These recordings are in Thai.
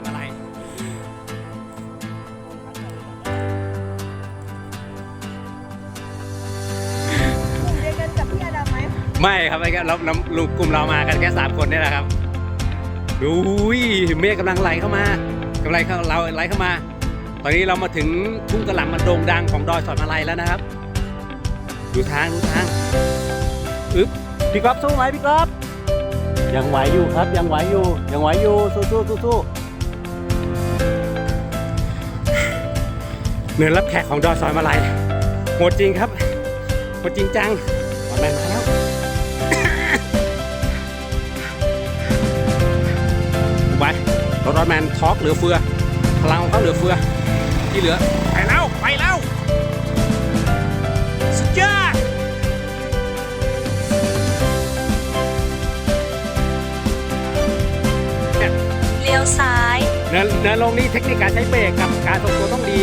อมาลัยยวกันกับพี่อดัไหมไม่ครับไม่ครัเราลูกกลุ่มเรามากันแค่สามคนนี่แหละครับดูยเมฆกำลังไหลเข้ามากำลังเข้าเราไหลเข้ามา ตอนนี้เรามาถึงทุ่งกระหล่ำมันโด่งดังของดอยสอนมาลัยแล้วนะครับ ดูทางดูทางอึ๊บพี่ก๊อบสู้ไหมพี่ก๊อบยังไหวอยู่ครับยังไหวอยู่ยังไหวอยู่สู้สู้สู้สู้ เนินรับแขกของดอยสอนมาลัยโหดจริงครับโหดจริงจังออนแมนมาแล้วไปรถรถแมนทอร์กเหลือเฟือ พลังของเขาเหลือเฟือ ที่เหลือ ไปแล้ว ไปแล้ว สุดยอดเลี้ยวซ้ายเนินเนินลงนี่เทคนิคการใช้เบรกกับการทรงตัวต้องดี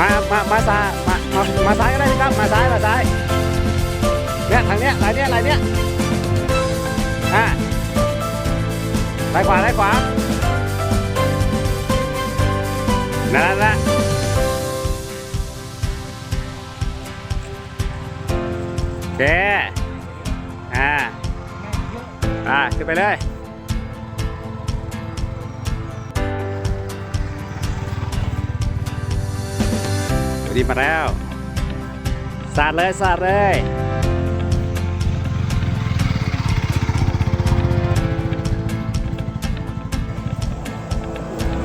มา มา มาซ้ายมา มามาซ้ายก็ได้พี่ครับ มาซ้าย มาซ้าย เนี่ยทางเนี้ยลายเนี้ยลายเนี้ย อ่าซ้ายขวาซ้ายขวา นั่นแหละโอเค อ่า อ่าขึ้นไปเลย ดีมาแล้วสาดเลยสาดเลย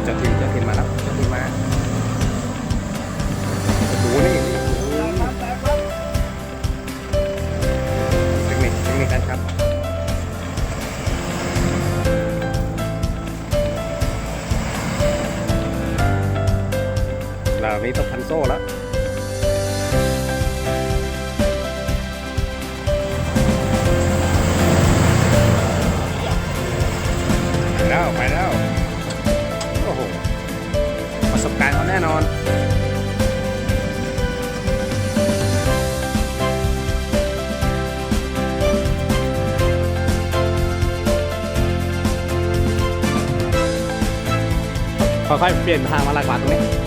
เจ้าถิ่นเจ้าถิ่นมาแล้วเจ้าถิ่นมาโอ้โหนี่เทคนิคเทคนิคกันครับเรานี้ต้องพันโซ่แล้ว แล้วไปแล้ว โอ้โห ประสบการณ์เขาแน่นอนค่อยๆเปลี่ยนทางมาลายขวาตรงนี้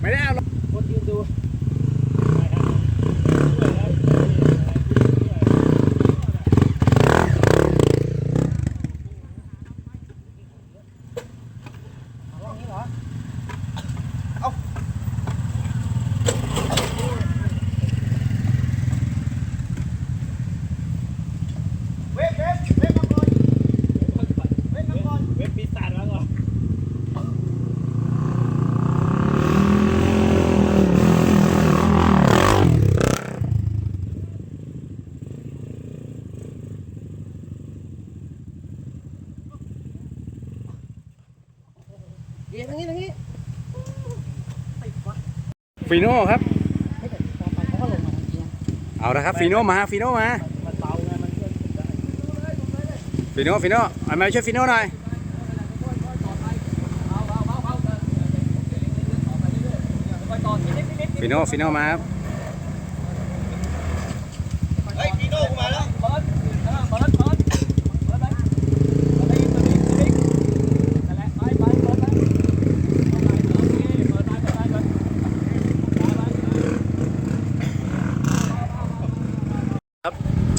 ไม่ได้เอา ฟีโน่ครับ เอาละครับฟีโน่มาฟีโน่มาฟีโน่ฟีโน่เอามาช่วยฟีโน่หน่อยฟีโน่ฟีโน่มาครับ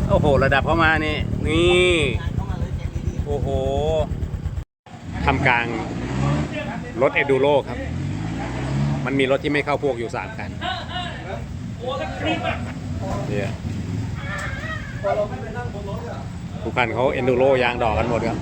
โอ้โห ระดับเข้ามานี่ นี่ โอ้โหทำกลางรถเอดูโรครับ มันมีรถที่ไม่เข้าพวกอยู่สามคันเนี่ยทุกคันเขาเอนดูโรยางดอกกันหมดครับ